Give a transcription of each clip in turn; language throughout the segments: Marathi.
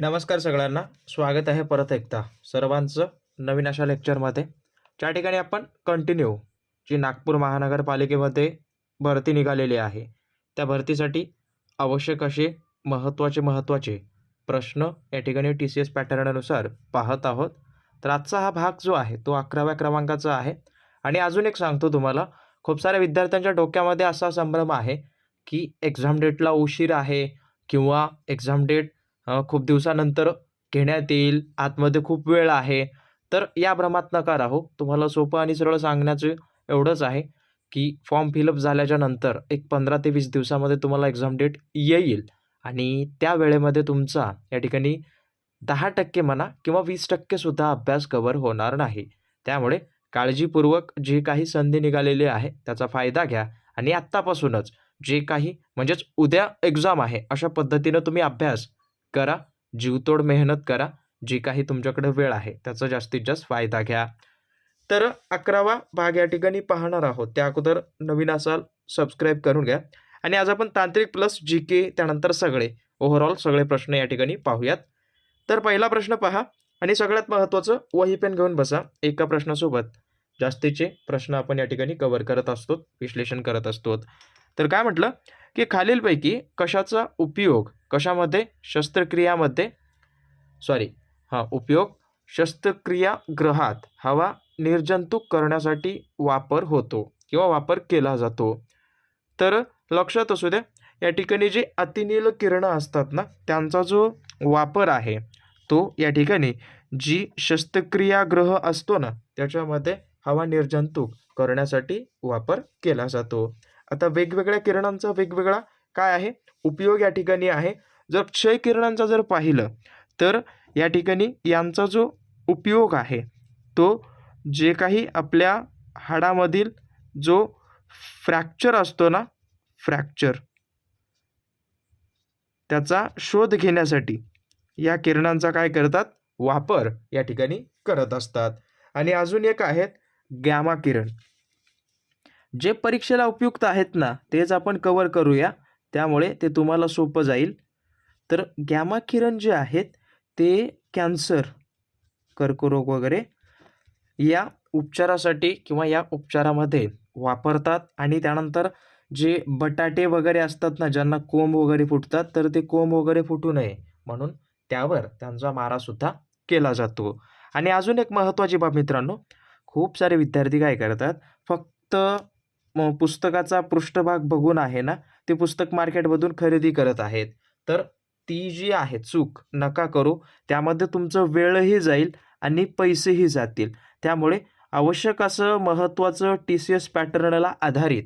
नमस्कार सगळ्यांना. स्वागत आहे परत एकदा सर्वांचं नवीन अशा लेक्चरमध्ये ज्या ठिकाणी आपण कंटिन्यू जी नागपूर महानगरपालिकेमध्ये भरती निघालेली आहे त्या भरतीसाठी आवश्यक असे महत्त्वाचे महत्त्वाचे प्रश्न या ठिकाणी टी सी एस पॅटर्ननुसार पाहत आहोत. तर आजचा हा भाग जो आहे तो अकराव्या क्रमांकाचा आहे. आणि अजून एक सांगतो तुम्हाला खूप साऱ्या विद्यार्थ्यांच्या डोक्यामध्ये असा संभ्रम आहे की एक्झाम डेटला उशीर आहे किंवा एक्झाम डेट खूप दिवसानंतर घेण्यात येईल आतमध्ये खूप वेळ आहे. तर या भ्रमात नका राहू. तुम्हाला सोपं आणि सरळ सांगण्याचं एवढंच आहे की फॉर्म फिलअप झाल्याच्यानंतर एक पंधरा ते वीस दिवसामध्ये तुम्हाला एक्झाम डेट येईल. आणि त्या वेळेमध्ये तुमचा या ठिकाणी दहा टक्के म्हणा किंवा वीस टक्केसुद्धा अभ्यास कवर होणार नाही. त्यामुळे काळजीपूर्वक जी काही संधी निघालेली आहे त्याचा फायदा घ्या. आणि आत्तापासूनच जे काही म्हणजेच उद्या एक्झाम आहे अशा पद्धतीनं तुम्ही अभ्यास करा. जीवतोड मेहनत करा. जी काही तुमच्याकडे वेळ आहे त्याचा जास्तीत जास्त फायदा घ्या. तर अकरावा भाग या ठिकाणी पाहणार आहोत. त्या अगोदर नवीन असाल सबस्क्राईब करून घ्या. आणि आज आपण तांत्रिक प्लस जी के त्यानंतर सगळे ओव्हरऑल सगळे प्रश्न या ठिकाणी पाहूयात. तर पहिला प्रश्न पहा आणि सगळ्यात महत्त्वाचं वही पेन घेऊन बसा एका प्रश्नासोबत. जास्तीचे प्रश्न आपण या ठिकाणी कव्हर करत असतो विश्लेषण करत असतो तर काय म्हटलं? की खालीलपैकी कशाचा उपयोग कशामध्ये? शस्त्रक्रियामध्ये. सॉरी हां उपयोग शस्त्रक्रिया ग्रहात हवा निर्जंतुक करण्यासाठी वापर होतो किंवा वापर केला जातो. तर लक्षात असू द्या या ठिकाणी जे अतिनील किरणं असतात ना त्यांचा जो वापर आहे तो या ठिकाणी जी शस्त्रक्रियागृह असतो ना त्याच्यामध्ये हवा निर्जंतुक करण्यासाठी वापर केला जातो. आता वेगवेगळ्या किरणांचा वेगवेगळा काय आहे? उपयोग या ठिकाणी आहे. जर क्षय किरणांचा जर पाहिलं तर या ठिकाणी यांचा जो उपयोग आहे तो जे काही आपल्या हाडामधील जो फ्रॅक्चर असतो ना फ्रॅक्चर त्याचा शोध घेण्यासाठी या किरणांचा काय करतात? वापर या ठिकाणी करत असतात. आणि अजून एक आहेत गॅमा किरण. जे परीक्षेला उपयुक्त आहेत ना तेच आपण कवर करूया. त्यामुळे ते तुम्हाला सोपं जाईल. तर गॅमा किरण जे आहेत ते कॅन्सर कर्करोग वगैरे या उपचारासाठी किंवा या उपचारामध्ये वापरतात. आणि त्यानंतर जे बटाटे वगैरे असतात ना ज्यांना कोंब वगैरे फुटतात तर ते कोंब वगैरे फुटू नये. म्हणून त्यावर त्यांचा मारासुद्धा केला जातो. आणि अजून एक महत्त्वाची बाब मित्रांनो खूप सारे विद्यार्थी काय करतात फक्त पुस्तकाचा पृष्ठभाग बघून आहे ना ते पुस्तक मार्केटमधून खरेदी करत आहेत. तर ती जी आहे चूक नका करू. त्यामध्ये तुमचं वेळही जाईल आणि पैसेही जातील. त्यामुळे आवश्यक असं महत्त्वाचं टी सी एस पॅटर्नला आधारित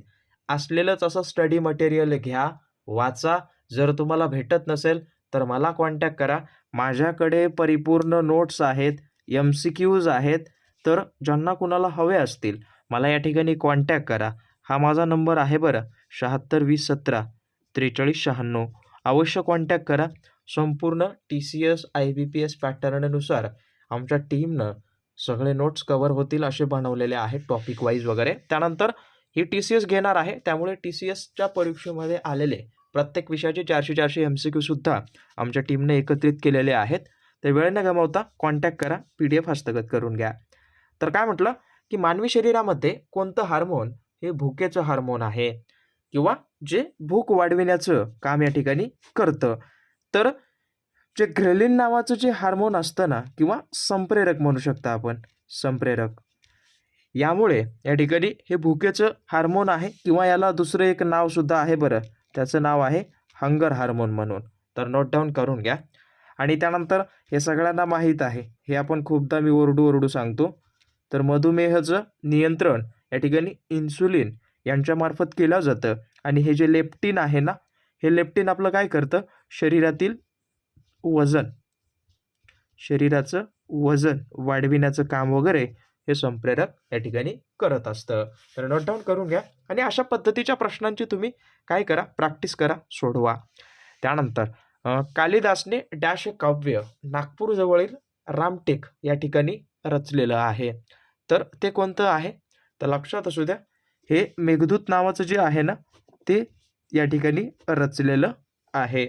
असलेलंच असं स्टडी मटेरियल घ्या वाचा. जर तुम्हाला भेटत नसेल तर मला कॉन्टॅक्ट करा. माझ्याकडे परिपूर्ण नोट्स आहेत एम सी क्यूज आहेत. तर ज्यांना कुणाला हवे असतील मला या ठिकाणी कॉन्टॅक्ट करा. हा माझा नंबर आहे बरं. शहात्तर वीस सतरा त्रेचाळीस शहाण्णव. अवश्य कॉन्टॅक्ट करा. संपूर्ण T C S I B P S पॅटर्ननुसार आमच्या टीमनं सगळे नोट्स कवर होतील असे बनवलेले आहेत टॉपिक वाईज वगैरे. त्यानंतर ही टी सी एस घेणार आहे. त्यामुळे टी सी एसच्या परीक्षेमध्ये आलेले प्रत्येक विषयाचे चारशे चारशे एम सी क्यूसुद्धा आमच्या टीमने एकत्रित केलेले आहेत. ते वेळ न गमावता कॉन्टॅक्ट करा. पी डी एफ हस्तगत करून घ्या. तर काय म्हटलं? की मानवी शरीरामध्ये कोणतं हार्मोन हे भुकेचं हार्मोन आहे. किंवा जे भूक वाढविण्याचं काम या ठिकाणी करतं. तर जे ग्रेलिन नावाचं जे हार्मोन असतं ना किंवा संप्रेरक म्हणू शकता आपण संप्रेरक. यामुळे या ठिकाणी हे भुकेचं हार्मोन आहे किंवा याला दुसरं एक नावसुद्धा आहे बरं. त्याचं नाव आहे हंगर हार्मोन म्हणून. तर नोट डाऊन करून घ्या. आणि त्यानंतर हे सगळ्यांना माहीत आहे. हे आपण खूपदा मी ओरडू ओरडू सांगतो. तर मधुमेहाचं नियंत्रण या ठिकाणी इन्सुलिन यांच्यामार्फत केलं जातं. आणि हे जे लेप्टिन आहे ना हे लेप्टिन आपलं काय करतं? शरीरातील वजन. शरीराचं वजन वाढविण्याचं काम वगैरे हे संप्रेरक या ठिकाणी करत असतं. तर नोट डाऊन करून घ्या आणि अशा पद्धतीच्या प्रश्नांची तुम्ही काय करा? प्रॅक्टिस करा सोडवा. त्यानंतर कालिदासने डॅश हे काव्य नागपूरजवळील रामटेक या ठिकाणी रचलेलं आहे. तर ते कोणतं आहे? तर लक्षात असू द्या हे मेघदूत नावाचं जे आहे ना ते या ठिकाणी रचलेलं आहे.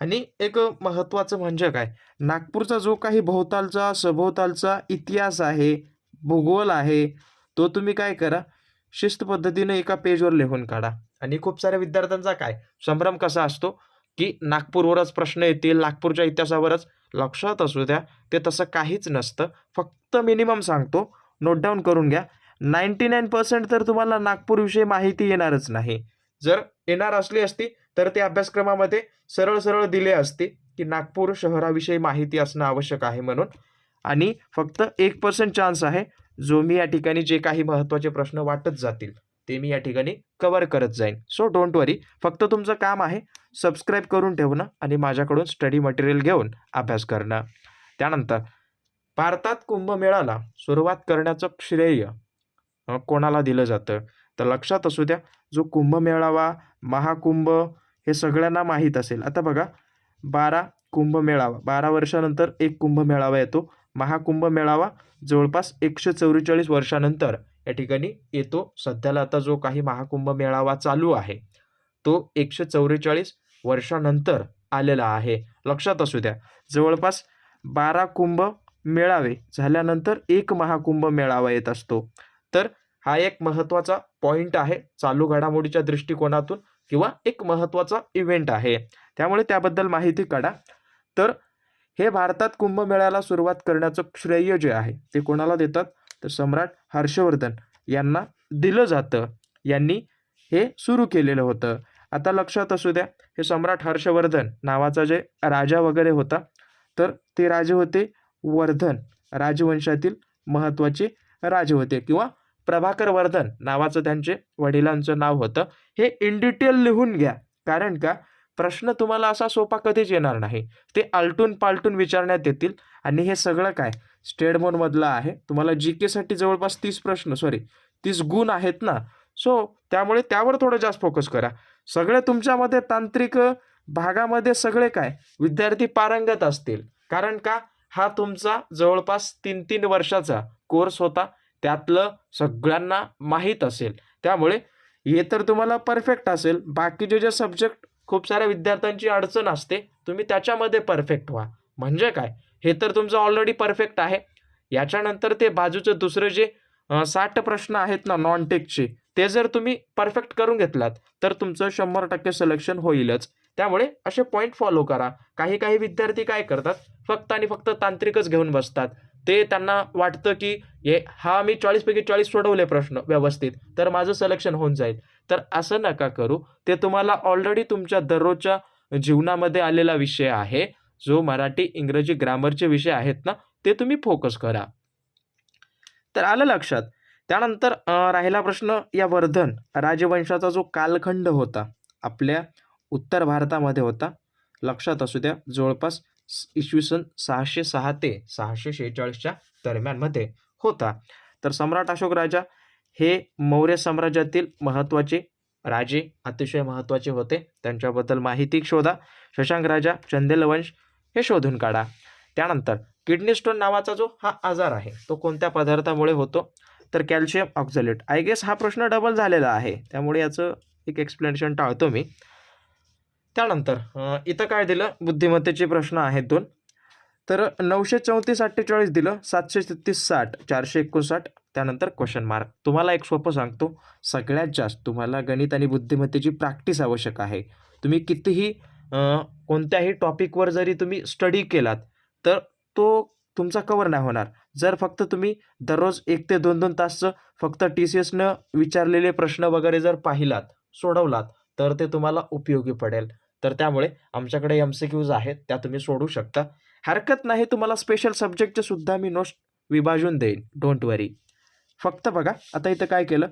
आणि एक महत्त्वाचं म्हणजे काय? नागपूरचा जो काही भोवतालचा सभोवतालचा इतिहास आहे भूगोल आहे तो तुम्ही काय करा शिस्त पद्धतीने एका पेजवर लिहून काढा. आणि खूप साऱ्या विद्यार्थ्यांचा काय? संभ्रम कसा असतो? की नागपूरवरच प्रश्न येतील नागपूरच्या इतिहासावरच. लक्षात असू द्या ते तसं काहीच नसतं. फक्त मिनिमम सांगतो नोट डाऊन करून घ्या. नाईंटी नाईन पर्सेंट तर तुम्हाला नागपूरविषयी माहिती येणारच नाही. जर येणार असली असती तर ते अभ्यासक्रमामध्ये सरळ सरळ दिले असते की नागपूर शहराविषयी माहिती असणं आवश्यक आहे म्हणून. आणि फक्त एक पर्सेंट चान्स आहे जो मी या ठिकाणी जे काही महत्त्वाचे प्रश्न वाटत जातील ते मी या ठिकाणी कवर करत जाईन. सो डोंट वरी फक्त तुमचं काम आहे सबस्क्राईब करून ठेवणं आणि माझ्याकडून स्टडी मटेरियल घेऊन अभ्यास करणं. त्यानंतर भारतात कुंभमेळाला सुरुवात करण्याचं श्रेय कोणाला दिलं जातं? तर लक्षात असू द्या जो कुंभमेळावा महाकुंभ हे सगळ्यांना माहीत असेल. आता बघा बारा कुंभमेळावा बारा वर्षानंतर एक कुंभमेळावा येतो. महाकुंभ मेळावा जवळपास एकशे चौवेचाळीस वर्षानंतर या ठिकाणी येतो. सध्याला आता जो काही महाकुंभ मेळावा चालू आहे तो एकशे चौवेचाळीस वर्षानंतर आलेला आहे. लक्षात असू द्या जवळपास बारा कुंभ मेळावे झाल्यानंतर एक महाकुंभ मेळावा येत असतो. तर हा एक महत्त्वाचा पॉईंट आहे चालू घडामोडीच्या दृष्टिकोनातून किंवा एक महत्त्वाचा इव्हेंट आहे. त्यामुळे त्याबद्दल माहिती काढा. तर हे भारतात कुंभमेळ्याला सुरुवात करण्याचं श्रेय जे आहे ते कोणाला देतात? तर सम्राट हर्षवर्धन यांना दिलं जातं. यांनी हे सुरू केलेलं होतं. आता लक्षात असू द्या हे सम्राट हर्षवर्धन नावाचा जे राजा वगैरे होता तर ते राजे होते वर्धन. राजवंशातील महत्त्वाचे राजे होते किंवा प्रभाकर वर्धन नावाचं त्यांचे वडिलांचं नाव होतं. हे इन डिटेल लिहून घ्या. कारण का? प्रश्न तुम्हाला असा सोपा कधीच येणार नाही. ते आलटून पालटून विचारण्यात येतील. आणि हे सगळं काय? स्टेट बोर्डमधलं आहे. तुम्हाला जी केसाठी जवळपास तीस प्रश्न सॉरी तीस गुण आहेत ना? सो त्यामुळे त्यावर थोडं जास्त फोकस करा. सगळे तुमच्यामध्ये तांत्रिक भागामध्ये सगळे काय? विद्यार्थी पारंगत असतील. कारण का? हा तुमचा जवळपास तीन तीन वर्षाचा कोर्स होता. त्यातलं सगळ्यांना माहीत असेल. त्यामुळे हे तर तुम्हाला परफेक्ट असेल. बाकीचे जे सब्जेक्ट खूप साऱ्या विद्यार्थ्यांची अडचण असते तुम्ही त्याच्यामध्ये परफेक्ट व्हा. म्हणजे काय? हे तर तुमचं ऑलरेडी परफेक्ट आहे. याच्यानंतर ते बाजूचं दुसरं जे साठ प्रश्न आहेत ना नॉन टेकचे ते जर तुम्ही परफेक्ट करून घेतलात तर तुमचं शंभर टक्के सिलेक्शन होईलच. त्यामुळे असे पॉईंट फॉलो करा. काही काही विद्यार्थी काय करतात? फक्त आणि फक्त तांत्रिकच घेऊन बसतात. ते त्यांना वाटतं की हे हा मी चाळीसपैकी चाळीस सोडवले प्रश्न व्यवस्थित तर माझं सिलेक्शन होऊन जाईल. तर असं नका करू. ते तुम्हाला ऑलरेडी तुमच्या दररोजच्या जीवनामध्ये आलेला विषय आहे. जो मराठी इंग्रजी ग्रामरचे विषय आहेत ना ते तुम्ही फोकस करा. तर आलं लक्षात. त्यानंतर राहिला प्रश्न या वर्धन राजवंशाचा जो कालखंड होता आपल्या उत्तर भारतामध्ये होता. लक्षात असू द्या जवळपास इसवी सन सहाशे सहा ते सहाशे शेहेचाळीसच्या दरम्यानमध्ये होता. तर सम्राट अशोक राजा हे मौर्य साम्राज्यातील महत्त्वाचे राजे अतिशय महत्त्वाचे होते. त्यांच्याबद्दल माहिती शोधा. शशांक राजा चंदेल वंश हे शोधून काढा. त्यानंतर किडनी स्टोन नावाचा जो हा आजार आहे तो कोणत्या पदार्थामुळे होतो? तर कॅल्शियम ऑक्झलेट. आय गेस हा प्रश्न डबल झालेला आहे. त्यामुळे याचं एक एक्सप्लेनेशन टाळतो मी. त्यानंतर इथं काय दिलं? बुद्धिमत्तेचे प्रश्न आहेत दोन. तर नऊशे चौतीस अठ्ठेचाळीस दिलं सातशे तेहतीस साठ चारशे एकोणसाठ त्यानंतर क्वेश्चन मार्क तुम्हाला एक सोपं सांगतो. सगळ्यात जास्त तुम्हाला गणित आणि बुद्धिमत्तेची प्रॅक्टिस आवश्यक आहे. तुम्ही कितीही कोणत्याही टॉपिकवर जरी तुम्ही स्टडी केलात तर तो तुमचा कवर नाही होणार. जर फक्त तुम्ही दररोज एक ते दोन दोन तासचं फक्त टी सी एसनं विचारलेले प्रश्न वगैरे जर पाहिलात सोडवलात तर ते तुम्हाला उपयोगी पडेल. तर त्यामुळे आमच्याकडे एम सी क्यूज आहेत त्या तुम्ही सोडू शकता. हरकत नाही तुम्हाला स्पेशल सब्जेक्टचे सुद्धा मी नोट्स विभाजून देईन. डोंट वरी फक्त बघा आता इथं काय केलं?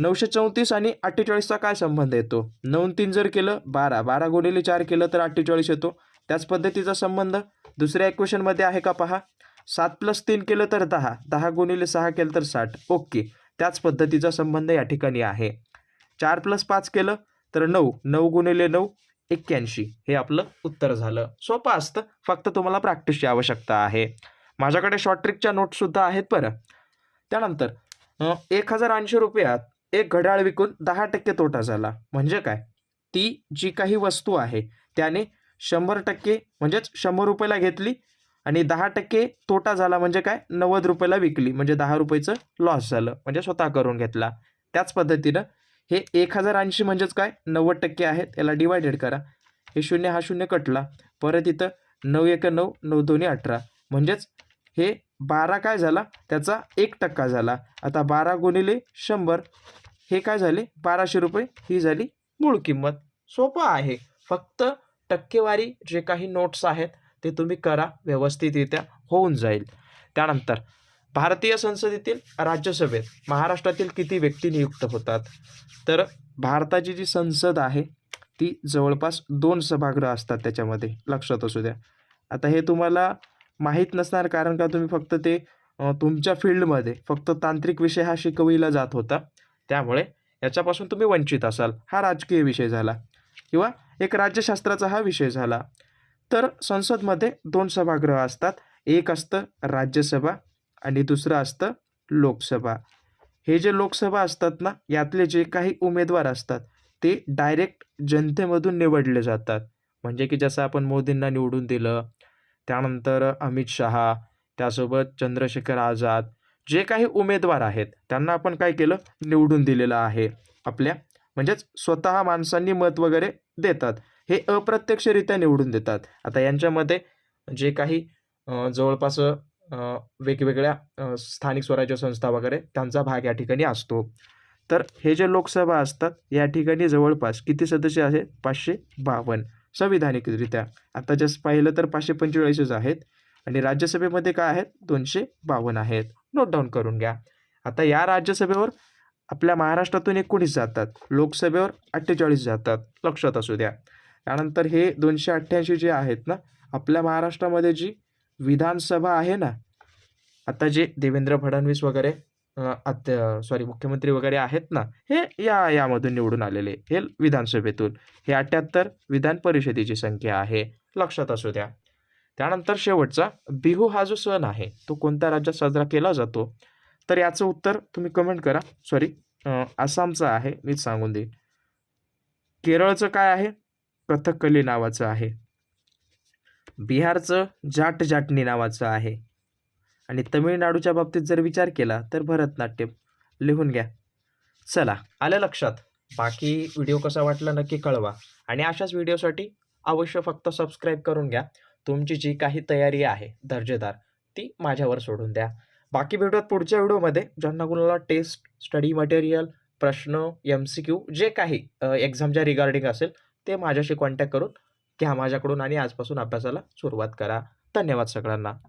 नऊशे चौतीस आणि अठ्ठेचाळीसचा काय संबंध येतो? नऊ तीन जर केलं बारा. बारा गुणिले चार केलं तर अठ्ठेचाळीस येतो. त्याच पद्धतीचा संबंध? दुसऱ्या इक्वेशनमध्ये आहे का पहा? सात प्लस तीन केलं तर दहा. दहा गुणिले सहा केलं तर साठ. ओके. त्याच पद्धतीचा संबंध या ठिकाणी आहे. चार प्लस पाच केलं तर नऊ. नऊ गुणिले नऊ. एक्क्याऐंशी हे आपलं उत्तर झालं. सोपं असतं. फक्त तुम्हाला प्रॅक्टिसची आवश्यकता आहे. माझ्याकडे शॉर्ट ट्रिकच्या नोट्ससुद्धा आहेत बरं. त्यानंतर एक हजार ऐंशी रुपयात एक घड्याळ विकून दहा टक्के तोटा झाला. म्हणजे काय? ती जी काही वस्तू आहे त्याने शंभर टक्के म्हणजेच शंभर रुपयाला घेतली आणि दहा टक्के तोटा झाला म्हणजे काय? नव्वद रुपयाला विकली. म्हणजे दहा रुपयाचं लॉस झालं. म्हणजे स्वतः करून घेतला. त्याच पद्धतीनं हे एक हजार ऐंशी म्हणजेच काय? नव्वद टक्के आहेत. याला डिवायडेड करा. हे शून्य हा शून्य कटला. परत इथं नऊ एक नऊ नऊ दोन्ही अठरा. म्हणजेच हे बारा काय झाला? त्याचा एक टक्का झाला. आता बारा गुणिले शंभर. हे काय झाले? बाराशे रुपये. ही झाली मूळ किंमत. सोपं आहे. फक्त टक्केवारी जे काही नोट्स आहेत ते तुम्ही करा. व्यवस्थितरित्या होऊन जाईल. त्यानंतर भारतीय संसदेतील राज्यसभेत महाराष्ट्रातील किती व्यक्ती नियुक्त होतात? तर भारताची जी संसद आहे ती जवळपास दोन सभागृह असतात त्याच्यामध्ये. लक्षात असू द्या. आता हे तुम्हाला माहीत नसणार कारण का तुम्ही फक्त ते तुमच्या फील्डमध्ये फक्त तांत्रिक विषय हा शिकविला जात होता. त्यामुळे याच्यापासून तुम्ही वंचित असाल. हा राजकीय विषय झाला. किंवा एक राज्यशास्त्राचा हा विषय झाला. तर संसदमध्ये दोन सभागृह असतात. एक असतं राज्यसभा आणि दुसरं असतं लोकसभा. हे जे लोकसभा असतात ना यातले जे काही उमेदवार असतात ते डायरेक्ट जनतेमधून निवडले जातात. म्हणजे की जसं आपण मोदींना निवडून दिलं त्यानंतर अमित शहा त्यासोबत चंद्रशेखर आझाद जे काही उमेदवार आहेत त्यांना आपण काय केलं? निवडून दिलेलं आहे. आपल्या म्हणजेच स्वतः माणसांनी मत वगैरे देतात. हे अप्रत्यक्षरित्या निवडून देतात. आता यांच्यामध्ये जे काही जवळपास वेगवेगळ्या स्थानिक स्वराज्य संस्था वगैरे त्यांचा भाग या ठिकाणी असतो. तर हे जे लोकसभा असतात या ठिकाणी जवळपास किती सदस्य आहेत? पाचशे बावन्न. संविधानिकरित्या. आता जस्ट पाहिलं तर पाचशे पंचेचाळीसच आहेत आणि राज्यसभेमध्ये काय आहेत? दोनशे बावन्न आहेत. नोट डाऊन करून घ्या. आता या राज्यसभेवर आपल्या महाराष्ट्रातून एकोणीस जातात. लोकसभेवर अठ्ठेचाळीस जातात. लक्षात असू द्या. त्यानंतर हे दोनशे अठ्ठ्याऐंशी जे आहेत ना आपल्या महाराष्ट्रामध्ये जी विधानसभा आहे ना? आता जे देवेंद्र फडणवीस वगैरे सॉरी मुख्यमंत्री वगैरे आहेत ना हे या यामधून निवडून आलेले हे विधानसभेतून. हे अठ्ठ्याहत्तर विधान परिषदेची संख्या आहे लक्षात असू द्या. त्यानंतर शेवटचा बिहू हा जो सण आहे तो कोणत्या राज्यात साजरा केला जातो? तर याचं उत्तर तुम्ही कमेंट करा. सॉरी आसामचं आहे मीच सांगून देईन. केरळचं काय आहे? कथकली नावाचं आहे. बिहारचं जाट जाटणी नावाचं आहे. आणि तमिळनाडूच्या बाबतीत जर विचार केला तर भरतनाट्यम लिहून घ्या. चला आलं लक्षात. बाकी व्हिडिओ कसा वाटला नक्की कळवा. आणि अशाच व्हिडिओसाठी अवश्य फक्त सबस्क्राईब करून घ्या. तुमची जी काही तयारी आहे दर्जेदार ती माझ्यावर सोडून द्या. बाकी भेटूयात पुढच्या व्हिडिओमध्ये ज्यांना कुणाला टेस्ट स्टडी मटेरियल प्रश्न एम सी क्यू जे काही एक्झामच्या रिगार्डिंग असेल ते माझ्याशी कॉन्टॅक्ट करून घ्या माझ्याकडून आणि आजपासून अभ्यासाला सुरुवात करा. धन्यवाद सगळ्यांना.